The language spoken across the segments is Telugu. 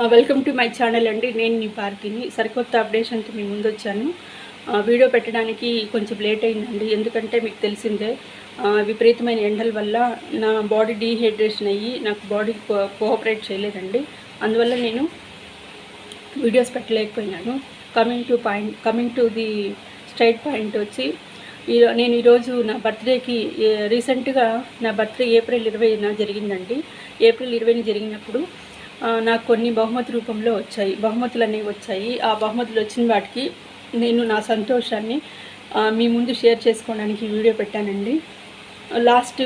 వెల్కమ్ టు మై ఛానల్ అండి. నేను మీ పార్కిని. సరికొత్త అప్డేషన్తో మీ ముందు వచ్చాను వీడియో uh, పెట్టడానికి కొంచెం లేట్ అయిందండి. ఎందుకంటే మీకు తెలిసిందే uh, విపరీతమైన ఎండల వల్ల నా బాడీ డీహైడ్రేషన్ అయ్యి నాకు బాడీ కో- కోఆపరేట్ చేయలేదండి. అందువల్ల నేను videos పెట్టలేకపోయినాను. Coming to point coming to the straight point వచ్చి ఈ నేను ఈరోజు నా బర్త్డేకి రీసెంట్గా నా బర్త్డే ఏప్రిల్ ఇరవైన జరిగిందండి. ఏప్రిల్ ఇరవైన జరిగినప్పుడు నాకు కొన్ని బహుమతి రూపంలో వచ్చాయి. బహుమతులు అనేవి వచ్చాయి. ఆ బహుమతులు వచ్చిన వాటికి నేను నా సంతోషాన్ని మీ ముందు షేర్ చేసుకోవడానికి వీడియో పెట్టానండి. లాస్ట్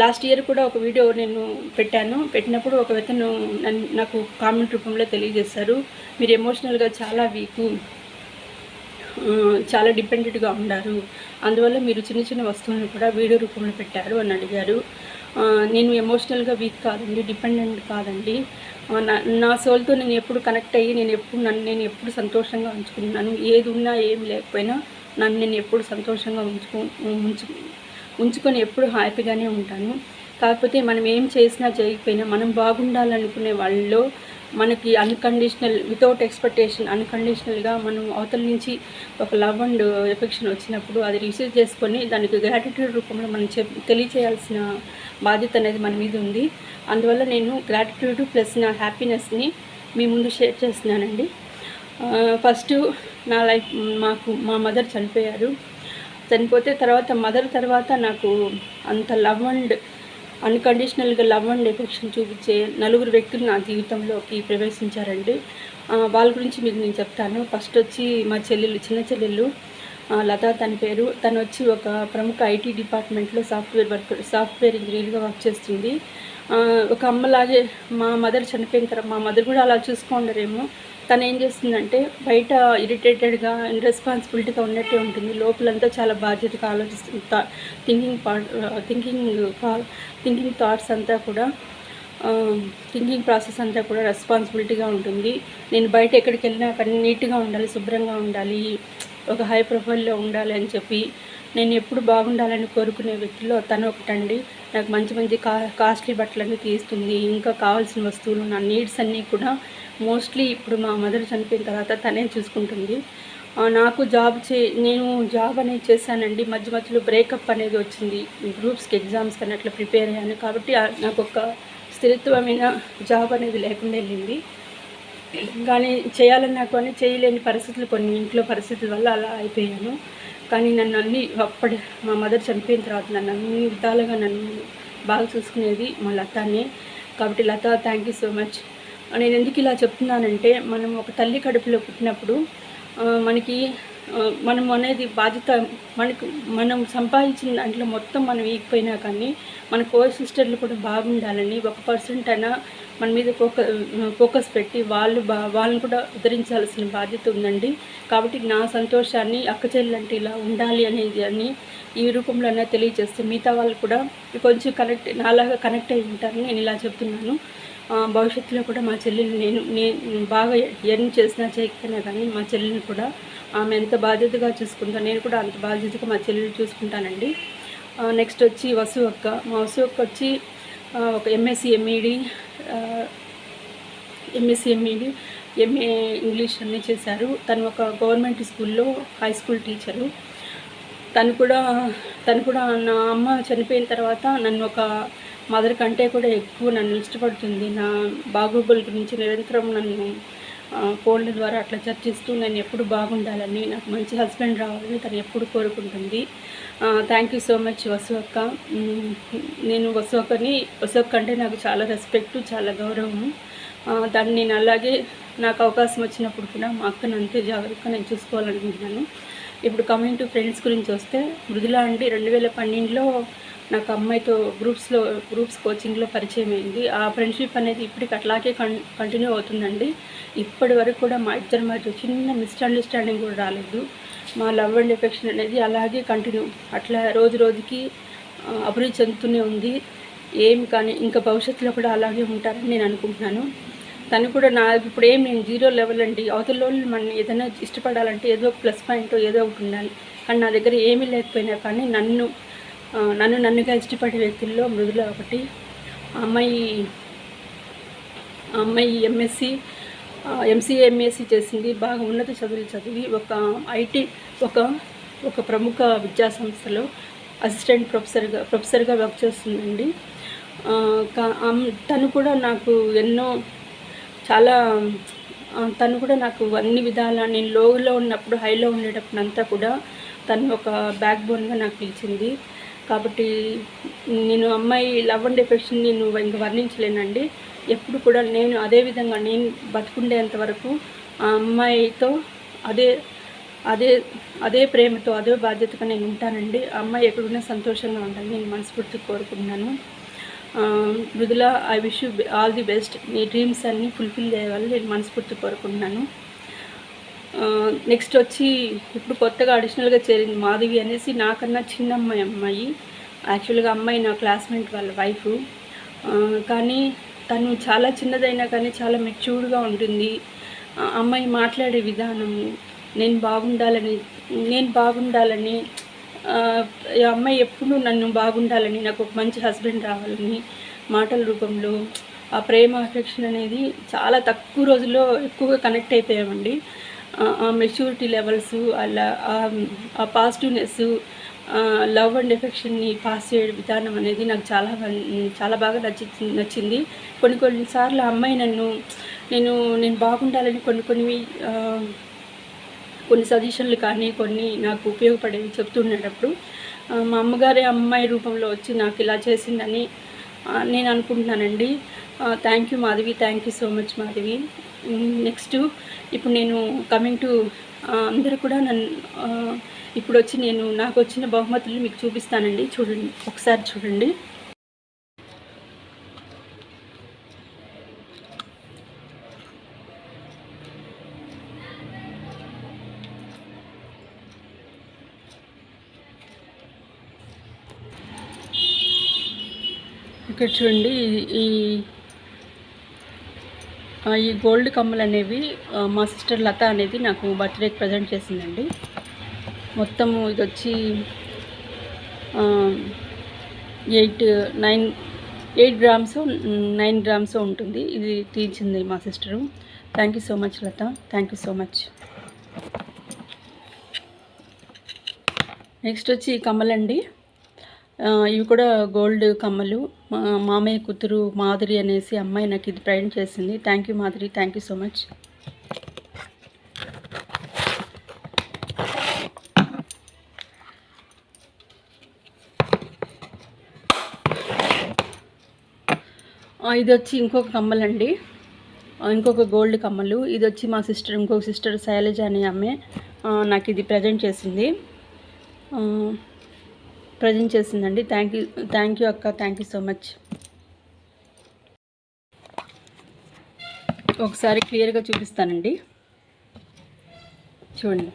లాస్ట్ ఇయర్ కూడా ఒక వీడియో నేను పెట్టాను. పెట్టినప్పుడు ఒక వ్యతను నన్ను నాకు కామెంట్ రూపంలో తెలియజేశారు. మీరు ఎమోషనల్గా చాలా వీకు చాలా డిపెండెంట్గా ఉన్నారు అందువల్ల మీరు చిన్న చిన్న వస్తువులను కూడా వీడియో రూపంలో పెట్టారు అని అడిగారు. నేను ఎమోషనల్గా వీక్ కాదండి డిపెండెంట్ కాదండి. నా నా సోల్తో నేను ఎప్పుడు కనెక్ట్ అయ్యి నేను ఎప్పుడు నన్ను నేను ఎప్పుడు సంతోషంగా ఉంచుకున్నాను. ఏది ఉన్నా ఏం లేకపోయినా నన్ను నేను ఎప్పుడు సంతోషంగా ఉంచుకు ఉంచు ఉంచుకొని ఎప్పుడు హ్యాపీగానే ఉంటాను. కాకపోతే మనం ఏం చేసినా చేయకపోయినా మనం బాగుండాలనుకునే వాళ్ళలో మనకి అన్కండిషనల్ వితౌట్ ఎక్స్పెక్టేషన్ అన్కండిషనల్గా మనం అవతల నుంచి ఒక లవ్ అండ్ ఎఫెక్షన్ వచ్చినప్పుడు అది రిసీవ్ చేసుకొని దానికి గ్రాటిట్యూడ్ రూపంలో మనం చె తెలియచేయాల్సిన బాధ్యత అనేది మన మీద ఉంది. అందువల్ల నేను గ్రాటిట్యూడ్ ప్లస్ నా హ్యాపీనెస్ని మీ ముందు షేర్ చేస్తున్నానండి. ఫస్ట్ నా లైఫ్ మాకు మా మదర్ చనిపోయారు. చనిపోతే తర్వాత మదర్ తర్వాత నాకు అంత లవ్ అండ్ అన్కండిషనల్గా లవ్ అండ్ ఎఫెక్షన్ చూపించే నలుగురు వ్యక్తులు నా జీవితంలోకి ప్రవేశించారండి. వాళ్ళ గురించి మీకు నేను చెప్తాను. ఫస్ట్ వచ్చి మా చెల్లెలు చిన్న చెల్లెలు లత తన పేరు. తను వచ్చి ఒక ప్రముఖ ఐటీ డిపార్ట్మెంట్లో సాఫ్ట్వేర్ వర్క్ సాఫ్ట్వేర్ ఇంజనీర్గా వర్క్ చేస్తుంది. ఒక అమ్మలాగే మా మదర్ చనిపోయిన తర్వాత మా మదర్ కూడా అలా చూసుకోండరేమో. తను ఏం చేస్తుందంటే బయట ఇరిటేటెడ్గా రెస్పాన్సిబిలిటీగా ఉన్నట్టే ఉంటుంది. లోపలంతా చాలా బాధ్యతగా ఆలోచిస్తుంది. Thinking part thinking thinking thoughts అంతా కూడా um, థింకింగ్ ప్రాసెస్ అంతా కూడా రెస్పాన్సిబిలిటీగా ఉంటుంది. నేను బయట ఎక్కడికి వెళ్ళినా కానీ నీట్గా ఉండాలి శుభ్రంగా ఉండాలి ఒక హై ప్రొఫైల్లో ఉండాలి అని చెప్పి నేను ఎప్పుడు బాగుండాలని కోరుకునే వ్యక్తిలో తను ఒకటండి. నాకు మంచి మంచి కా కాస్ట్లీ బట్టలన్నీ తీస్తుంది. ఇంకా కావాల్సిన వస్తువులు నా నీడ్స్ అన్నీ కూడా మోస్ట్లీ ఇప్పుడు మా మదర్ చనిపోయిన తర్వాత తనే చూసుకుంటుంది. నాకు జాబ్ చే నేను జాబ్ అనేది చేశానండి. మధ్య మధ్యలో బ్రేకప్ అనేది వచ్చింది. గ్రూప్స్కి ఎగ్జామ్స్ కానీ అట్లా ప్రిపేర్ అయ్యాను. కాబట్టి నాకు ఒక స్థిరత్వమైన జాబ్ అనేది లేకుండా వెళ్ళింది. కానీ చేయాలన్నా కానీ చేయలేని పరిస్థితులు కొన్ని ఇంట్లో పరిస్థితుల వల్ల అలా అయిపోయాను. కానీ నన్ను అన్ని అప్పటి మా మదర్ చనిపోయిన తర్వాత నన్ను అన్ని విధాలుగా నన్ను బాగా చూసుకునేది మా లతానే. కాబట్టి Latha thank you so much నేను ఎందుకు ఇలా చెప్తున్నానంటే మనం ఒక తల్లి కడుపులో పుట్టినప్పుడు మనకి మనం అనేది బాధ్యత మనకు మనం సంపాదించిన దాంట్లో మొత్తం మనం ఈగిపోయినా కానీ మన కో సిస్టర్లు కూడా బాగుండాలని ఒక పర్సెంట్ అయినా మన మీద ఫోకస్ ఫోకస్ పెట్టి వాళ్ళు బా వాళ్ళని కూడా ఉద్ధరించాల్సిన బాధ్యత ఉందండి. కాబట్టి నా సంతోషాన్ని అక్క చెల్లెలంటే ఇలా ఉండాలి అనేది అని ఈ రూపంలోనే తెలియజేస్తే మిగతా వాళ్ళు కూడా కొంచెం కనెక్ట్ నాలాగా కనెక్ట్ అయి ఉంటారని నేను ఇలా చెప్తున్నాను. భవిష్యత్తులో కూడా మా చెల్లెలు నేను నేను బాగా ఎర్న్ చేసినా చేయకపోయినా కానీ మా చెల్లెని కూడా ఆమె ఎంత బాధ్యతగా చూసుకుంటా నేను కూడా అంత బాధ్యతగా మా చెల్లెలు చూసుకుంటానండి. నెక్స్ట్ వచ్చి వసు అక్క. మా వసు అక్క వచ్చి ఒక MSc MEd MSc MEd MA English అన్నీ చేశారు. తను ఒక గవర్నమెంట్ స్కూల్లో హై స్కూల్ టీచరు. తను కూడా తను కూడా నా అమ్మ చనిపోయిన తర్వాత నన్ను ఒక మదర్ కంటే కూడా ఎక్కువ నన్ను ఇష్టపడుతుంది. నా బాగోగుల గురించి నిరంతరం నన్ను ఫోన్ల ద్వారా అట్లా చర్చిస్తూ నేను ఎప్పుడు బాగుండాలని నాకు మంచి హస్బెండ్ రావాలని తను ఎప్పుడు కోరుకుంటుంది. Thank you so much Vasu అక్క నేను వసు అక్కని వసు అక్క అంటే నాకు చాలా రెస్పెక్ట్ చాలా గౌరవము దాన్ని నేను అలాగే నాకు అవకాశం వచ్చినప్పుడు కూడా మా అక్కను అంతే జాగ్రత్తగా నేను చూసుకోవాలనుకుంటున్నాను. ఇప్పుడు కమింగ్ టు ఫ్రెండ్స్ గురించి వస్తే మృదుల అంటే రెండు వేల పన్నెండులో నాకు అమ్మాయితో గ్రూప్స్లో గ్రూప్స్ కోచింగ్లో పరిచయం అయింది. ఆ ఫ్రెండ్షిప్ అనేది ఇప్పటికి అట్లాగే కం కంటిన్యూ అవుతుందండి. ఇప్పటి వరకు కూడా మా ఇద్దరి మధ్య చిన్న మిస్అండర్స్టాండింగ్ కూడా రాలేదు. మా లవ్ అండ్ ఎఫెక్షన్ అనేది అలాగే కంటిన్యూ అట్లా రోజు రోజుకి అభివృద్ధి చెందుతూనే ఉంది. ఏం కానీ ఇంకా భవిష్యత్తులో కూడా అలాగే ఉంటారని నేను అనుకుంటున్నాను. తను కూడా నా ఇప్పుడు ఏం నేను జీరో లెవెల్ అండి. అవతల వాళ్ళు మనం ఏదైనా ఇష్టపడాలంటే ఏదో ప్లస్ పాయింట్ ఏదో ఒకటి ఉండాలి. కానీ నా దగ్గర ఏమీ లేకపోయినా కానీ నన్ను నన్ను నన్నుగా ఇష్టపడే వ్యక్తుల్లో మృదుల ఒకటి అమ్మాయి అమ్మాయి ఎంఎస్సి ఎంసీఏ ఎంఎస్సి చేసింది. బాగా ఉన్నత చదువులు చదివి ఒక ఐటీ ఒక ఒక ప్రముఖ విద్యా సంస్థలో అసిస్టెంట్ ప్రొఫెసర్గా ప్రొఫెసర్గా వర్క్ చేస్తుందండి. కా- తను కూడా నాకు ఎన్నో చాలా తను కూడా నాకు అన్ని విధాల నేను లోలో ఉన్నప్పుడు హైలో ఉండేటప్పుడు అంతా కూడా తను ఒక బ్యాక్ బోన్గా నాకు పిలిచింది కాబట్టి నేను అమ్మాయి లవ్ అండ్ ఎఫెక్షన్ నేను ఇంక వర్ణించలేనండి. ఎప్పుడు కూడా నేను అదే విధంగా నేను బతుకుండేంత వరకు ఆ అమ్మాయితో అదే అదే అదే ప్రేమతో అదే బాధ్యతగా నేను ఉంటానండి. ఆ అమ్మాయి ఎక్కడున్నా సంతోషంగా ఉండాలని నేను మనస్ఫూర్తిగా కోరుకుంటున్నాను. Mridula I wish you all the best నీ డ్రీమ్స్ అన్నీ ఫుల్ఫిల్ చేయాలని నేను మనస్ఫూర్తి కోరుకుంటున్నాను. నెక్స్ట్ వచ్చి ఇప్పుడు కొత్తగా అడిషనల్గా చేరింది మాధవి అనేసి నాకన్నా చిన్న అమ్మాయి అమ్మాయి. యాక్చువల్గా అమ్మాయి నా క్లాస్మేట్ వాళ్ళ వైఫ్ కానీ తను చాలా చిన్నదైనా కానీ చాలా మెచ్యూర్డ్గా ఉంటుంది. ఆ అమ్మాయి మాట్లాడే విధానము నేను బాగుండాలని నేను బాగుండాలని అమ్మాయి ఎప్పుడు నన్ను బాగుండాలని నాకు ఒక మంచి హస్బెండ్ రావాలని మాటల రూపంలో ఆ ప్రేమ అఫెక్షన్ అనేది చాలా తక్కువ రోజుల్లో ఎక్కువగా కనెక్ట్ అయిపోయామండి. మెచ్యూరిటీ లెవెల్స్ అలా ఆ పాజిటివ్నెస్ లవ్ అండ్ ఎఫెక్షన్ని పాస్ చేయడం విధానం అనేది నాకు చాలా చాలా బాగా నచ్చి నచ్చింది. కొన్ని కొన్ని సార్లు ఆ అమ్మాయి నన్ను నేను నేను బాగుండాలని కొన్ని కొన్ని కొన్ని సజెషన్లు కానీ కొన్ని నాకు ఉపయోగపడేవి చెప్తున్నప్పుడు మా అమ్మగారి అమ్మాయి రూపంలో వచ్చి నాకు ఇలా చేసిందని నేను అనుకుంటున్నానండి. Thank you Madhavi thank you so much Madhavi. Next ఇప్పుడు నేను కమింగ్ టు అందరూ కూడా నన్ను ఇప్పుడు వచ్చి నేను నాకు వచ్చిన బహుమతులు మీకు చూపిస్తానండి. చూడండి ఒకసారి చూడండి. ఇక్కడ చూడండి ఈ- ఈ గోల్డ్ కమ్మలు అనేవి మా సిస్టర్ లత అనేది నాకు బర్త్డేకి ప్రజెంట్ చేసిందండి. మొత్తము ఇది వచ్చి eight nine eight grams nine grams ఉంటుంది. ఇది తీర్చింది మా sister. Thank you so much Latha. Thank you so much next వచ్చి కమ్మలండి. ఇవి కూడా గోల్డ్ కమ్మలు. మా మామయ్య కూతురు మాధురి అనేసి అమ్మాయి నాకు ఇది ప్రజెంట్ చేసింది. Thank you Madhuri. Thank you so much ఇది వచ్చి ఇంకొక కమ్మలండి ఇంకొక గోల్డ్ కమ్మలు. ఇది వచ్చి మా సిస్టర్ ఇంకొక సిస్టర్ శైలజ అనే ఆమె నాకు ఇది ప్రజెంట్ చేసింది. ప్రజెంట్ చేసిందండి. థ్యాంక్ యూ థ్యాంక్ యూ అక్క థ్యాంక్ యూ సో మచ్ ఒకసారి క్లియర్గా చూపిస్తానండి. చూడండి.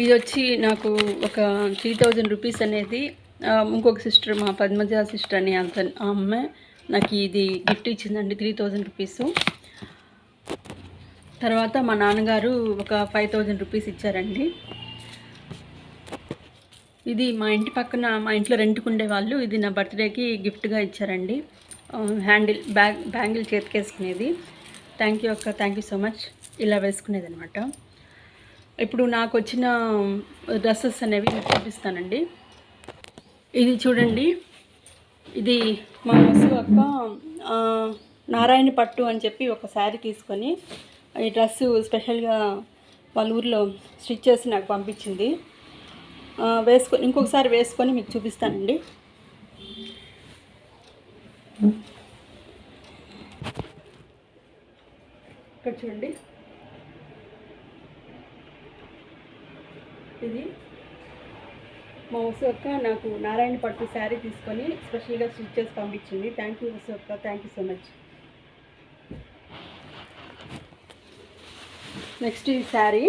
ఇది వచ్చి నాకు ఒక త్రీ థౌజండ్ రూపీస్ అనేది ఇంకొక సిస్టర్ మా పద్మజ సిస్టర్ అని అంత ఆ అమ్మాయి నాకు ఇది గిఫ్ట్ ఇచ్చిందండి త్రీ థౌజండ్ రూపీస్ తర్వాత మా నాన్నగారు ఒక ఫైవ్ థౌజండ్ రూపీస్ ఇచ్చారండి. ఇది మా ఇంటి పక్కన మా ఇంట్లో రెంట్కుండే వాళ్ళు ఇది నా బర్త్డేకి గిఫ్ట్గా ఇచ్చారండి. హ్యాండిల్ బ్యాగ్ బ్యాంగిల్ చేతికేసుకునేది. థ్యాంక్ యూ అక్క థ్యాంక్ యూ సో మచ్ ఇలా వేసుకునేది అనమాట ఇప్పుడు నాకు వచ్చిన డ్రెస్సెస్ అనేవి మీకు చూపిస్తానండి. ఇది చూడండి. ఇది మా మసు అక్క నారాయణ పట్టు అని చెప్పి ఒక శారీ తీసుకొని ఈ డ్రెస్సు స్పెషల్గా వాళ్ళ ఊర్లో స్టిచ్ చేసి నాకు పంపించింది. వేసుకొని ఇంకొకసారి వేసుకొని మీకు చూపిస్తానండి. ఇక్కడ చూడండి. ఇది మా వసక్క నాకు నారాయణ పట్టు శారీ తీసుకొని స్పెషల్గా స్టిచ్ చేసి పంపించింది. Thank you వసక్క thank you so much next ఈ శారీ.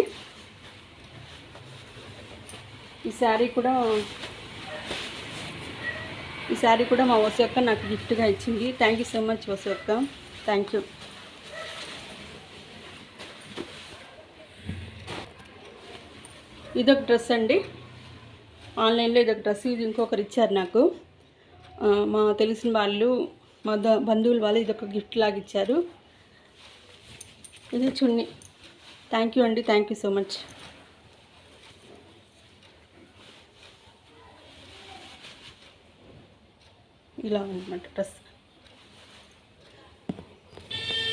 ఈ శారీ కూడా ఈ శారీ కూడా మా వసక్క నాకు గిఫ్ట్గా ఇచ్చింది. థ్యాంక్ యూ సో మచ్ వసక్క థ్యాంక్ యూ ఇదొక డ్రెస్ అండి. ఆన్లైన్లో ఇదొక డ్రెస్. ఇది ఇంకొకరు ఇచ్చారు నాకు. మా తెలిసిన వాళ్ళు మా ద- బంధువుల వాళ్ళు ఇదొక గిఫ్ట్ లాగా ఇచ్చారు. ఇది చున్నీ. థ్యాంక్ యూ అండి. థ్యాంక్ యూ సో మచ్ ఇలా ఉందన్నమాట డ్రెస్.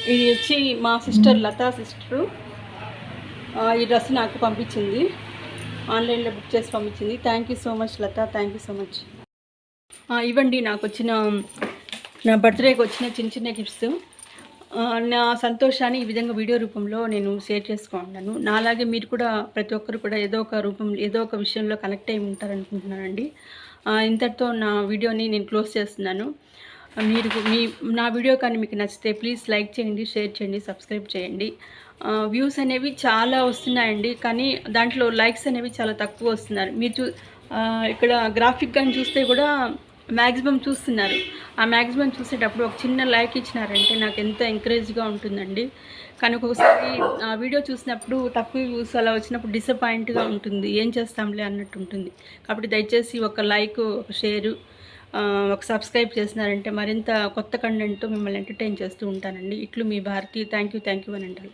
ఇది వచ్చి మా సిస్టర్ లతా సిస్టరు. ఈ డ్రెస్ నాకు పంపించింది. ఆన్లైన్లో బుక్ చేసి పంపించింది. Thank you so much Latha. Thank you so much ఇవ్వండి నాకు వచ్చిన నా బర్త్డేకి వచ్చిన చిన్న చిన్న గిఫ్ట్స్ నా సంతోషాన్ని ఈ విధంగా వీడియో రూపంలో నేను షేర్ చేసుకుంటున్నాను. నాలాగే మీరు కూడా ప్రతి ఒక్కరు కూడా ఏదో ఒక రూపం ఏదో ఒక విషయంలో కనెక్ట్ అయి ఉంటారనుకుంటున్నానండి. ఇంతటితో నా వీడియోని నేను క్లోజ్ చేస్తున్నాను. మీరు మీ నా వీడియో కానీ మీకు నచ్చితే ప్లీజ్ లైక్ చేయండి షేర్ చేయండి సబ్స్క్రైబ్ చేయండి. వ్యూస్ అనేవి చాలా వస్తున్నాయండి కానీ దాంట్లో లైక్స్ అనేవి చాలా తక్కువ వస్తున్నారు. మీరు చూ ఇక్కడ గ్రాఫిక్ కానీ చూస్తే కూడా మ్యాక్సిమం చూస్తున్నారు. ఆ మ్యాక్సిమం చూసేటప్పుడు ఒక చిన్న లైక్ ఇచ్చినారంటే నాకు ఎంత ఎంకరేజ్గా ఉంటుందండి. కానీ ఒక్కొక్కసారి ఆ వీడియో చూసినప్పుడు తక్కువ వ్యూస్ అలా వచ్చినప్పుడు డిసప్పాయింట్గా ఉంటుంది. ఏం చేస్తాంలే అన్నట్టు ఉంటుంది. కాబట్టి దయచేసి ఒక లైక్ ఒక షేరు ఒక సబ్స్క్రైబ్ చేసినారంటే మరింత కొత్త కంటెంట్తో మిమ్మల్ని ఎంటర్టైన్ చేస్తూ ఉంటానండి. ఇట్లు మీ Bharathi. Thank you thank you అని అంటారు